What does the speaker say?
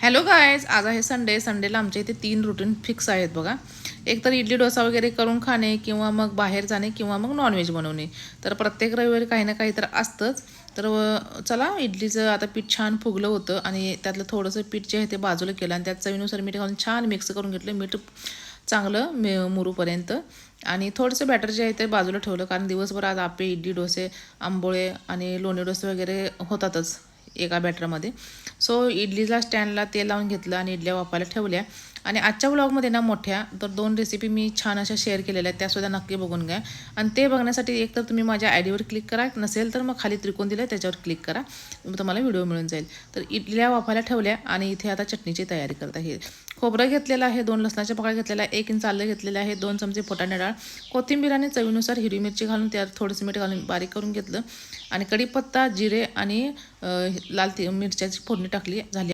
Hello guys आज आहे Sunday संडेला आमच्या इथे तीन रुटीन फिक्स आहेत बघा. एक तर इडली डोसा वगैरे करून खाणे किंवा मग बाहेर जाणे किंवा मग नॉनव्हेज बनवणे. तर प्रत्येक रविवारी काही ना काही तर असतंच. तर चला इडलीचं आता पीठ छान फुगलं होतं आणि त्यातलं थोडंसं पीठ जे आहे ते बाजूला केलं आणि त्यात चवीनुसार मीठ घालून छान मिक्स करून घेतलं. मीठ चांगलं मे मुरूपर्यंत. आणि थोडंसं बॅटर जे आहे ते बाजूला ठेवलं कारण दिवसभर आज आपे इडली डोसे आंबोळे आणि लोणी डोसे वगैरे होतातच. एका बॅटरमध्ये. सो इडलीला स्टँडला तेल लावून घेतलं आणि इडल्या वापायला ठेवल्या. आणि आजच्या ब्लॉगमध्ये ना मोठ्या तर दोन रेसिपी मी छान अशा शेअर केलेल्या आहेत. त्यासुद्धा नक्की बघून घ्या. आणि ते बघण्यासाठी एक तर तुम्ही माझ्या आय डीवर क्लिक करा. नसेल तर मग खाली त्रिकोण दिलं त्याच्यावर क्लिक करा. तुम्हाला व्हिडिओ मिळून जाईल. तर इडल्या वाफायला ठेवल्या आणि इथे आता चटणीची तयारी करत आहे. खोबरं घेतलेलं आहे दोन लसणाच्या पकड्या घेतलेला आहे एक इंच आलं घेतलेलं आहे दोन चमचे फुटाणे डाळ कोथिंबीर आणि चवीनुसार हिरवी मिरची घालून त्यात थोडंसं मीठ घालून बारीक करून घेतलं. आणि कढीपत्ता जिरे आणि लाल ती मिरच्याची फोडणी टाकली झाली.